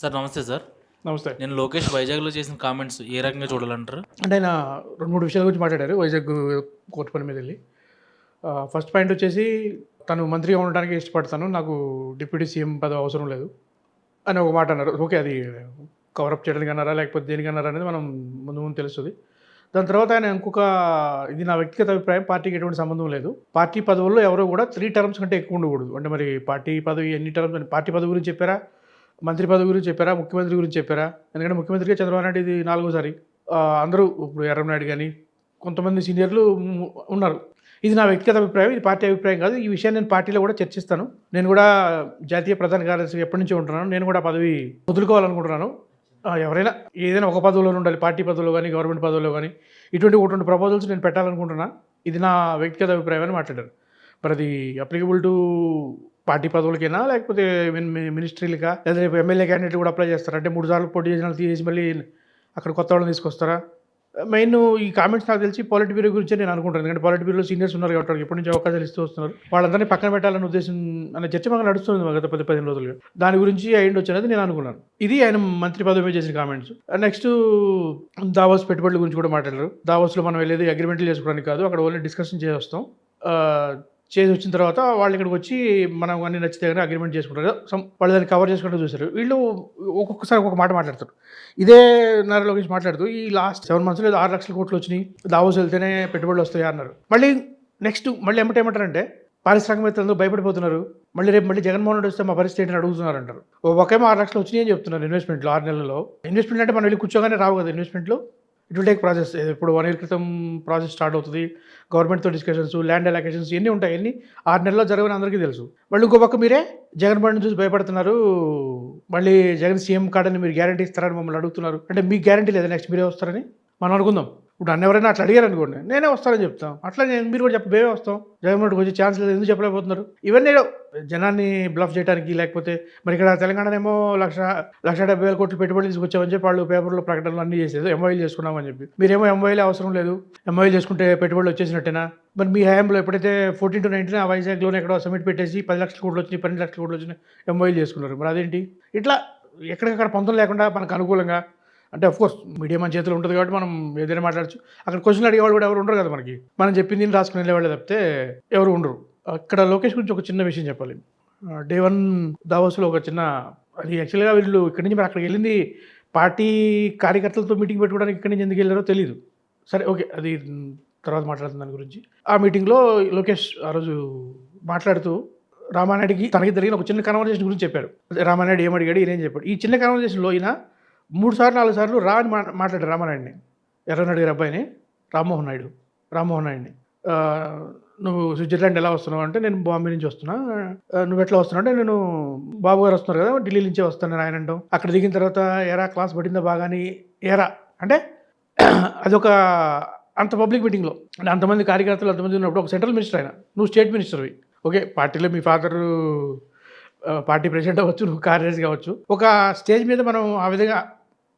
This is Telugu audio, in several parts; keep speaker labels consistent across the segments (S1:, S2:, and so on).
S1: సార్ నమస్తే సార్.
S2: నమస్తే.
S1: నేను లోకేష్ వైజాగ్లో చేసిన కామెంట్స్ ఏ రకంగా చూడాలంటారు?
S2: అంటే ఆయన రెండు మూడు విషయాల గురించి మాట్లాడారు వైజాగ్ కోర్టు పని మీద వెళ్ళి. ఫస్ట్ పాయింట్ వచ్చేసి తను మంత్రిగా ఉండడానికి ఇష్టపడతాను నాకు డిప్యూటీ సీఎం పదవి అవసరం లేదు అని ఒక మాట అన్నారు. ఓకే అది కవరప్ చేయడానికి అన్నారా లేకపోతే దేనికి అన్నారా అనేది మనం ముందు ముందు తెలుస్తుంది. దాని తర్వాత ఆయన ఇంకొక ఇది నా వ్యక్తిగత అభిప్రాయం పార్టీకి ఎటువంటి సంబంధం లేదు. పార్టీ పదవుల్లో ఎవరో కూడా త్రీ టర్మ్స్ కంటే ఎక్కువ ఉండకూడదు. అంటే మరి పార్టీ పదవి ఎన్ని టర్మ్స్ పార్టీ పదవి గురించి చెప్పారా? మంత్రి పదవి గురించి చెప్పారా? ముఖ్యమంత్రి గురించి చెప్పారా? ఎందుకంటే ముఖ్యమంత్రిగా చంద్రబాబు నాయుడు ఇది నాలుగోసారి. అందరూ ఇప్పుడు ఎర్రనాయుడు కానీ కొంతమంది సీనియర్లు ఉన్నారు. ఇది నా వ్యక్తిగత అభిప్రాయం ఇది పార్టీ అభిప్రాయం కాదు. ఈ విషయాన్ని నేను పార్టీలో కూడా చర్చిస్తాను. నేను కూడా జాతీయ ప్రధాన కార్యదర్శి ఎప్పటి నుంచి ఉంటున్నాను. నేను కూడా పదవి వదులుకోవాలనుకుంటున్నాను. ఎవరైనా ఏదైనా ఒక పదవిలో ఉండాలి. పార్టీ పదవిలో కానీ గవర్నమెంట్ పదవిలో కానీ ఇటువంటి ఒకటి ప్రపోజల్స్ నేను పెట్టాలనుకుంటున్నాను ఇది నా వ్యక్తిగత అభిప్రాయం అని మాట్లాడారు. మరి అది అప్లికబుల్ టు పార్టీ పదవులకైనా లేకపోతే మినిస్ట్రీలుగా లేదా రేపు ఎమ్మెల్యే క్యాండిడేట్ కూడా అప్లై చేస్తారా? అంటే మూడు సార్లు పోటీ చేసిన వాళ్ళు తీసేసి మళ్ళీ అక్కడ కొత్త వాళ్ళని తీసుకొస్తారా? మెయిన్ ఈ కామెంట్స్ నాకు తెలిసి పాలిట్ బ్యూరో గురించి నేను అనుకుంటాను. ఎందుకంటే పాలిట్ బ్యూరోలో సీనియర్స్ ఉన్నారు కాబట్టి ఎప్పటి నుంచి అవకాశాలు ఇస్తూ వస్తున్నారు. వాళ్ళందరినీ పక్కన పెట్టాలనే ఉద్దేశం అనే చర్చ మాకు నడుస్తుంది గత పది పదిహేను రోజులుగా. దాని గురించి అయ్యిండి వచ్చినది నేను అనుకున్నాను. ఇది ఆయన మంత్రి పదవి చేసిన కామెంట్స్. నెక్స్ట్ దావోస్ పెట్టుబడుల గురించి కూడా మాట్లాడారు. దావోస్లో మనం వెళ్ళేది అగ్రిమెంట్లు చేసుకోవడానికి కాదు అక్కడ ఓన్లీ డిస్కషన్ చేసి వస్తాం. చేసి వచ్చిన తర్వాత వాళ్ళు ఇక్కడికి వచ్చి మనం అన్ని నచ్చితే కానీ అగ్రిమెంట్ చేసుకుంటారు. సమ్ వాళ్ళు దాన్ని కవర్ చేసుకుంటూ చూశారు. వీళ్ళు ఒక్కొక్కసారి ఒక్కొక్క మాట మాట్లాడతారు. ఇదే నారా లోకేష్ మాట్లాడుతూ ఈ లాస్ట్ సెవెన్ మంత్స్లో లేదు ఆరు లక్షల కోట్లు వచ్చినాయి. దావోస్ వెళ్తేనే పెట్టుబడులు వస్తాయి? అన్నారు. మళ్ళీ నెక్స్ట్ మళ్ళీ ఏమంటారంటే పారిశ్రామికవేత్తలందరూ భయపడిపోతున్నారు. మళ్ళీ రేపు మళ్ళీ జగన్మోహన్ రెడ్డి వస్తే మా పరిస్థితి ఏంటని అడుగుతున్నారు అంటారు. ఒకేమో ఆరు లక్షలు వచ్చినాయి అని చెప్తున్నారు ఇన్వెస్ట్మెంట్లు ఆరు నెలల్లో. ఇన్వెస్ట్మెంట్ అంటే మనం వెళ్ళి కూర్చోగానే రావు కదా ఇన్వెస్ట్మెంట్లు ఇట్ విల్ టేక్ ప్రాసెస్ ఇప్పుడు వన్ ఇయర్ క్రితం ప్రాసెస్ స్టార్ట్ అవుతుంది. గవర్నమెంట్తో డిస్కషన్స్ ల్యాండ్ అలొకేషన్స్ ఇవన్నీ ఉంటాయి. అన్ని ఆరు నెలల్లో జరగని అందరికీ తెలుసు. మళ్ళీ ఇంకో పక్క మీరే జగన్ బండిని చూసి భయపడుతున్నారు. మళ్ళీ జగన్ సీఎం కార్డని మీరు గ్యారంటీ ఇస్తారని మమ్మల్ని అడుగుతున్నారు. అంటే మీకు గ్యారంటీ లేదా? నెక్స్ట్ మీరే వస్తారని మనం అనుకుందాం. ఇప్పుడు నన్ను ఎవరైనా అట్లా అడిగారు అనుకోండి నేనే వస్తానని చెప్తాం. అట్లా నేను మీరు కూడా చెప్పే మేమే వస్తాం. జగన్మోహన్ కొంచెం ఛాన్స్ లేదు ఎందుకు చెప్పలేకపోతున్నారు? ఇవన్నీ జనాన్ని బ్లఫ్ చేయడానికి లేకపోతే మరి ఇక్కడ తెలంగాణనేమో లక్ష లక్ష డెబ్బై వేల కోట్లు పెట్టుబడి తీసుకొచ్చామని చెప్పి వాళ్ళు పేపర్లో ప్రకటనలు అన్నీ చేసేది ఎంఓఐలు చేసుకున్నామని చెప్పి. మీరేమో ఎంఓఐలే అవసరం లేదు. ఎంఓఐలు చేసుకుంటే పెట్టుబడులు వచ్చేసినట్టేనా? మరి మీ హయాంలో ఎప్పుడైతే ఫోర్టీన్ టు నైన్టీన్ ఆ వైజాగ్లోనే ఎక్కడో సబ్మిట్ పెట్టేసి పది లక్షల కోట్లు వచ్చినాయి పన్నెండు లక్షల కోట్లు వచ్చినాయి ఎంఓఐలు చేసుకున్నారు. మరి అదేంటి? ఇట్లా ఎక్కడికక్కడ పొందం లేకుండా మనకు అనుకూలంగా అంటే అఫ్కోర్స్ మీడియా మన చేతిలో ఉంటుంది కాబట్టి మనం ఏదైనా మాట్లాడచ్చు. అక్కడ క్వశ్చన్లు అడిగేవాళ్ళు కూడా ఎవరు ఉండరు కదా మనకి. మనం చెప్పింది రాసుకుని వెళ్ళేవాళ్ళు తప్పితే ఎవరు ఉండరు. అక్కడ లోకేష్ గురించి ఒక చిన్న విషయం చెప్పాలి. డే వన్ దావోస్లో ఒక చిన్న అది యాక్చువల్గా వీళ్ళు ఇక్కడి నుంచి మరి అక్కడికి వెళ్ళింది పార్టీ కార్యకర్తలతో మీటింగ్ పెట్టుకోవడానికి ఇక్కడి నుంచి ఎందుకు వెళ్ళారో తెలియదు సరే ఓకే అది తర్వాత మాట్లాడుతుంది దాని గురించి. ఆ మీటింగ్లో లోకేష్ ఆ రోజు మాట్లాడుతూ రామానాయుడికి తనకి జరిగిన ఒక చిన్న కన్వర్జేషన్ గురించి చెప్పారు రామానాయుడు ఏం ఈయన ఏం చెప్పాడు. ఈ చిన్న కన్వర్జేషన్లో ఈయన మూడు సార్లు నాలుగు సార్లు రా అని మా మాట్లాడారు రామానాయుడిని. ఎర్రనాయుడు గారి అబ్బాయిని రామ్మోహన్ నాయుడు రామ్మోహన్ నాయుడిని. నువ్వు స్విట్జర్లాండ్ ఎలా వస్తున్నావు అంటే నేను బాంబే నుంచి వస్తున్నా. నువ్వు ఎట్లా వస్తున్నావు అంటే నేను బాబు గారు వస్తున్నారు కదా ఢిల్లీ నుంచే వస్తాను నేను ఆయన అంటాం. అక్కడ దిగిన తర్వాత ఎరా క్లాస్ పడిందా బాగాని ఎరా అంటే అదొక అంత పబ్లిక్ మీటింగ్లో. అంటే అంతమంది కార్యకర్తలు అంతమంది ఉన్నప్పుడు ఒక సెంట్రల్ మినిస్టర్ ఆయన. నువ్వు స్టేట్ మినిస్టర్వి. ఓకే పార్టీలో మీ ఫాదర్ పార్టీ ప్రెసిడెంట్ అవ్వచ్చు నువ్వు కార్యదర్శి కావచ్చు. ఒక స్టేజ్ మీద మనం ఆ విధంగా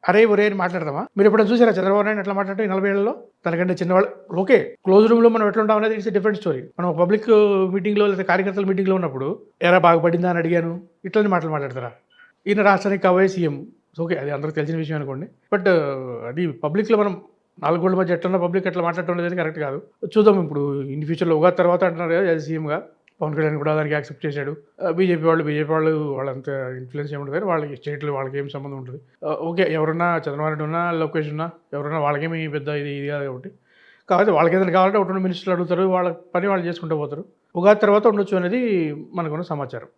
S2: అరే ఒరే అని మాట్లాడదామా? మీరు ఎప్పుడైనా చూసారా? చంద్రబాబు నాయుడు ఎట్లా మాట్లాడటం నలభై ఏళ్ళలో? తనకంటే చిన్నవాళ్ళు ఓకే క్లోజ్ రూమ్లో మనం ఎట్లా ఉంటాం అనేది ఇట్స్ డిఫరెంట్ స్టోరీ మనం పబ్లిక్ మీటింగ్లో లేదా కార్యకర్తల మీటింగ్లో ఉన్నప్పుడు ఎరా బాగుపడిందా అని అడిగాను. ఇట్లని మాటలు మాట్లాడతారా? ఈయన రాష్ట్రానికి కాబోయే సీఎం. ఓకే అది అందరికీ తెలిసిన విషయం అనుకోండి. బట్ అది పబ్లిక్లో మనం నాలుగు గోళ్ళ మధ్య ఎట్లా పబ్లిక్ ఎట్లా మాట్లాడటం అనేది కరెక్ట్ కాదు. చూద్దాం ఇప్పుడు ఇన్ ఫ్యూచర్లో ఉగాది తర్వాత అంటున్నారు కదా అది సీఎంగా. పవన్ కళ్యాణ్ కూడా దానికి యాక్సెప్ట్ చేశాడు. బీజేపీ వాళ్ళు బీజేపీ వాళ్ళు వాళ్ళంత ఇన్ఫ్లుయెన్స్ ఏమి వాళ్ళకి స్టేట్లు వాళ్ళకి ఏం సంబంధం ఉంటుంది ఓకే ఎవరన్నా చంద్రబాబు నాయుడు ఉన్నా లోకేష్ ఉన్నా ఎవరన్నా వాళ్ళకేమి పెద్ద ఇది ఇది కాదు కాబట్టి. కాబట్టి వాళ్ళకి ఏదైనా కావాలంటే ఒకటి మినిస్టర్లు అడుగుతారు వాళ్ళ పని వాళ్ళు చేసుకుంటూ పోతారు. ఉగాది తర్వాత ఉండొచ్చు అనేది మనకున్న సమాచారం.